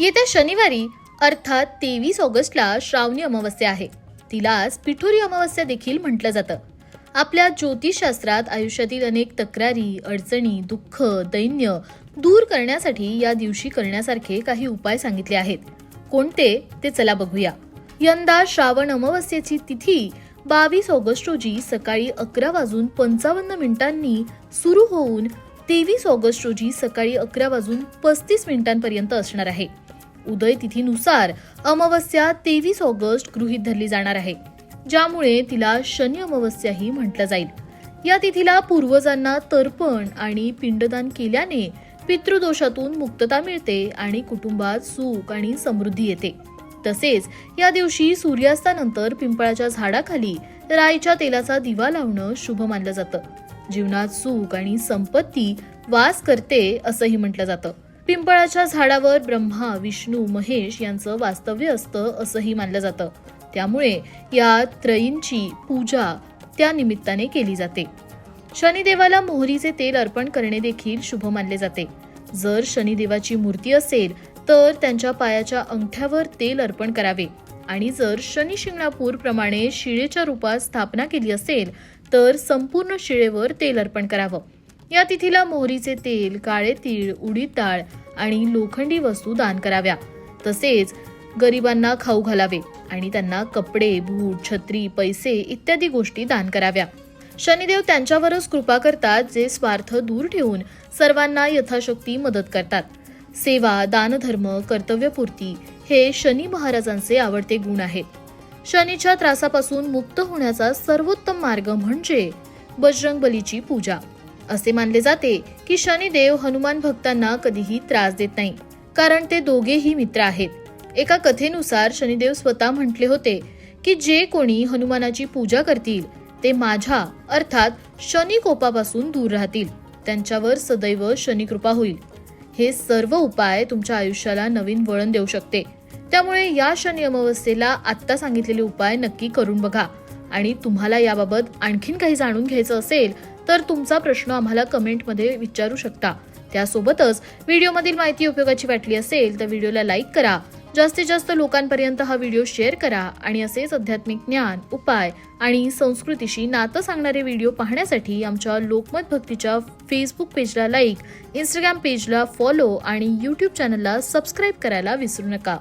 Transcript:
येत्या शनिवारी अर्थात तेवीस ऑगस्टला श्रावणी अमावस्या आहे. तिलाच पिठोरी अमावस्या देखील म्हटलं जातं. आपल्या ज्योतिषशास्त्रात आयुष्यातील अनेक तक्रारी अडचणी दुःख दैन्य दूर करण्यासाठी या दिवशी करण्यासारखे काही उपाय सांगितले आहेत. कोणते ते चला बघूया. यंदा श्रावण अमावस्येची तिथी बावीस ऑगस्ट रोजी सकाळी अकरा वाजून पंचावन्न मिनिटांनी सुरू होऊन तेवीस ऑगस्ट रोजी सकाळी अकरा वाजून पस्तीस मिनिटांपर्यंत असणार आहे. उदय तिथीनुसार अमावस्या तेवीस ऑगस्ट गृहीत धरली जाणार आहे. ज्यामुळे तिला शनी अमावस्याही म्हटलं जाईल. या तिथीला पूर्वजांना तर्पण आणि पिंडदान केल्याने पितृदोषातून मुक्तता मिळते आणि कुटुंबात सुख आणि समृद्धी येते. तसेच या दिवशी सूर्यास्तानंतर पिंपळाच्या झाडाखाली राईच्या तेलाचा दिवा लावणं शुभ मानलं जातं. जीवनात सुख आणि संपत्ती वास करते असंही म्हटलं जातं. पिंपळाच्या झाडावर ब्रह्मा विष्णू महेश यांचं वास्तव्य असतं असंही मानलं जातं. त्यामुळे या त्रयींची पूजा त्या निमित्ताने केली जाते. शनिदेवाला मोहरीचे तेल अर्पण करणे देखील शुभ मानले जाते. जर शनिदेवाची मूर्ती असेल तर त्यांच्या पायाच्या अंगठ्यावर तेल अर्पण करावे. आणि जर शनी शिंगणापूर प्रमाणे शिळेच्या रूपात स्थापना केली असेल तर संपूर्ण शिळेवर तेल अर्पण करावं. या तिथीला मोहरीचे तेल काळे तीळ उडीद डाळ आणि लोखंडी वस्तू दान कराव्या. तसेच गरिबांना खाऊ घालावे आणि त्यांना कपडे बूट छत्री पैसे इत्यादी गोष्टी दान कराव्या. शनिदेव त्यांच्यावरच कृपा करतात जे स्वार्थ दूर ठेवून सर्वांना यथाशक्ती मदत करतात. सेवा दानधर्म कर्तव्यपूर्ती हे शनी महाराजांचे आवडते गुण आहेत. शनीच्या त्रासापासून मुक्त होण्याचा सर्वोत्तम मार्ग म्हणजे बजरंग बलीची पूजा. असे मानले जाते की शनिदेव हनुमान भक्तांना कधीही त्रास देत नाही कारण ते दोघेही मित्र आहेत. एका कथेनुसार शनिदेव स्वतः म्हटले होते की जे कोणी हनुमानाची पूजा करतील ते माझ्या अर्थात शनी कोपापासून दूर राहतील. त्यांच्यावर सदैव शनी कृपा होईल. हे सर्व उपाय तुमच्या आयुष्याला नवीन वळण देऊ शकते. त्यामुळे या शनी अमावस्येला आत्ता सांगितलेले उपाय नक्की करून बघा. आणि तुम्हाला याबाबत आणखीन काही जाणून घ्यायचं असेल तर तुमचा प्रश्न आम्हाला कमेंटमध्ये विचारू शकता. त्यासोबतच व्हिडिओमधील माहिती उपयोगाची वाटली असेल तर व्हिडिओला लाईक करा. जास्तीत जास्त लोकांपर्यंत हा व्हिडिओ शेअर करा आणि असेच आध्यात्मिक ज्ञान उपाय आणि संस्कृतीशी नातं सांगणारे व्हिडिओ पाहण्यासाठी आमच्या लोकमत भक्तीच्या फेसबुक पेजला लाईक इंस्टाग्राम पेजला फॉलो आणि यूट्यूब चॅनलला सबस्क्राईब करायला विसरू नका.